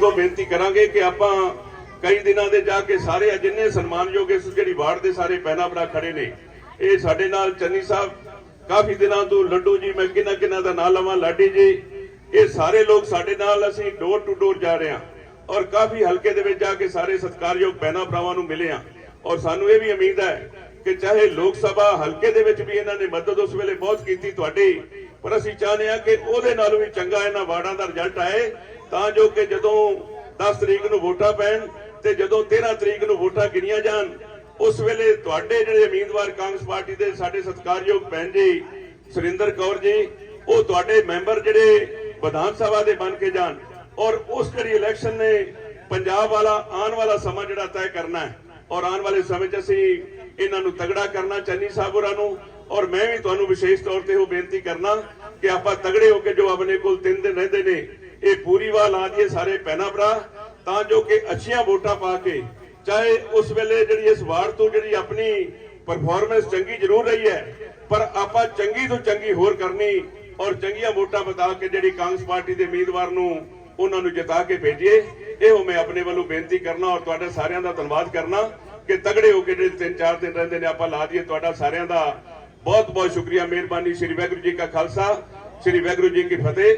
ਤੋਂ ਬੇਨਤੀ ਕਰਾਂਗੇ ਕਿ ਆਪਾਂ ਕਈ ਦਿਨਾਂ ਦੇ ਜਾ ਕੇ ਸਾਰੇ ਜਿੰਨੇ ਸਨਮਾਨਯੋਗ ਇਸ ਜਿਹੜੀ ਵਾਰਡ ਦੇ ਸਾਰੇ ਪਹਿਨਾ ਭਰਾ ਖੜੇ ਨੇ, ਇਹ ਸਾਡੇ ਨਾਲ ਚੰਨੀ ਸਾਹਿਬ, ਕਾਫੀ ਦਿਨਾਂ ਤੋਂ ਲੱਡੂ ਜੀ, ਮੈਂ ਕਿੰਨਾ ਕਿੰਨਾ ਦਾ ਨਾਂ ਲਵਾਂ, ਲਾਡੀ ਜੀ, ਇਹ ਸਾਰੇ ਲੋਕ ਸਾਡੇ ਨਾਲ ਅਸੀਂ ਡੋਰ ਟੂ ਡੋਰ ਜਾ ਰਹੇ ਹਾਂ ਔਰ ਕਾਫੀ ਹਲਕੇ ਦੇ ਵਿੱਚ ਜਾ ਕੇ ਸਾਰੇ ਸਤਿਕਾਰਯੋਗ ਪਹਿਨਾ ਭਰਾਵਾਂ ਨੂੰ ਮਿਲੇ ਹਾਂ ਔਰ ਸਾਨੂੰ ਇਹ ਵੀ ਉਮੀਦ ਹੈ ਕਿ ਚਾਹੇ ਲੋਕ ਸਭਾ ਹਲਕੇ ਦੇ ਵਿੱਚ ਵੀ ਇਹਨਾਂ ਨੇ ਮਦਦ ਉਸ ਵੇਲੇ ਬਹੁਤ ਕੀਤੀ ਤੁਹਾਡੀ, ਪਰ ਅਸੀਂ ਚਾਹੁੰਦੇ ਹਾਂ ਕਿ ਉਹਦੇ ਨਾਲੋਂ ਵੀ ਚੰਗਾ ਇਹਨਾਂ ਵਾਰਡਾਂ ਦਾ ਰਿਜ਼ਲਟ ਆਏ ਤਾਂ ਜੋ ਕਿ ਜਦੋਂ 10 ਤਰੀਕ ਨੂੰ ਵੋਟਾਂ ਪੈਣ ਤੇ ਜਦੋਂ 13 ਤਰੀਕ ਨੂੰ ਵੋਟਾਂ ਗਿਣੀਆਂ ਜਾਣ, ਉਸ ਵੇਲੇ ਤੁਹਾਡੇ ਜਿਹੜੇ ਉਮੀਦਵਾਰ ਕਾਂਗਰਸ ਪਾਰਟੀ ਦੇ ਸਾਡੇ ਸਤਿਕਾਰਯੋਗ ਭੈਣ ਜੀ ਸੁਰਿੰਦਰ ਕੌਰ ਜੀ, ਉਹ ਤੁਹਾਡੇ ਮੈਂਬਰ ਜਿਹੜੇ ਵਿਧਾਨ ਸਭਾ ਦੇ ਬਣ ਕੇ ਜਾਣ ਔਰ ਉਸ ਜਿਹੜੀ ਇਲੈਕਸ਼ਨ ਨੇ, ਪੰਜਾਬ ਵਾਲਾ ਆਉਣ ਵਾਲਾ ਸਮਾਂ ਜਿਹੜਾ ਤੈਅ ਕਰਨਾ ਹੈ ਔਰ ਆਉਣ ਵਾਲੇ ਸਮੇਂ 'ਚ ਅਸੀਂ ਇਹਨਾਂ ਨੂੰ ਤਗੜਾ ਕਰਨਾ ਚੰਨੀ ਸਾਹਿਬ ਹੋਰਾਂ ਨੂੰ ਔਰ ਮੈਂ ਵੀ ਤੁਹਾਨੂੰ ਵਿਸ਼ੇਸ਼ ਤੌਰ ਤੇ ਉਹ ਬੇਨਤੀ ਕਰਨਾ ਕਿ ਆਪਾਂ ਤਗੜੇ ਹੋ ਕੇ ਜੋ ਆਪਣੇ ਕੋਲ ਤਿੰਨ ਦਿਨ ਰਹਿੰਦੇ ਨੇ ਇਹ ਪੂਰੀ ਵਾਰ ਲਾ ਦਈਏ ਸਾਰੇ ਭੈਣਾਂ ਭਰਾ, ਤਾਂ ਜੋ ਕਿ ਅੱਛੀਆਂ ਵੋਟਾਂ ਪਾ ਕੇ ਚਾਹੇ ਉਸ ਵੇਲੇ ਜਿਹੜੀ ਇਸ ਵਾਰ ਤੋਂ ਜਿਹੜੀ ਆਪਣੀ ਪਰਫਾਰਮੈਂਸ ਚੰਗੀ ਜ਼ਰੂਰ ਰਹੀ ਹੈ, ਪਰ ਆਪਾਂ ਚੰਗੀ ਤੋਂ ਚੰਗੀ ਹੋਰ ਕਰਨੀ ਔਰ ਚੰਗੀਆਂ ਵੋਟਾਂ ਬਤਾ ਕੇ ਜਿਹੜੀ ਕਾਂਗਰਸ ਪਾਰਟੀ ਦੇ ਉਮੀਦਵਾਰ ਨੂੰ ਉਹਨਾਂ ਨੂੰ ਜਿਤਾ ਕੇ ਭੇਜੀਏ, ਇਹੋ ਮੈਂ ਆਪਣੇ ਵੱਲੋਂ ਬੇਨਤੀ ਕਰਨਾ ਔਰ ਤੁਹਾਡੇ ਸਾਰਿਆਂ ਦਾ ਧੰਨਵਾਦ ਕਰਨਾ ਕਿ ਤਗੜੇ ਹੋ ਕੇ ਜਿਹੜੇ ਤਿੰਨ ਚਾਰ ਦਿਨ ਰਹਿੰਦੇ ਨੇ ਆਪਾਂ ਲਾ ਦਈਏ, ਤੁਹਾਡਾ ਸਾਰਿਆਂ ਦਾ ਬਹੁਤ ਬਹੁਤ ਸ਼ੁਕਰੀਆ ਮਿਹਰਬਾਨੀ ਸ੍ਰੀ ਵਾਹਿਗੁਰੂ ਜੀ ਕਾ ਖਾਲਸਾ, ਸ੍ਰੀ ਵਾਹਿਗੁਰੂ ਜੀ ਕੀ ਫਤਿਹ।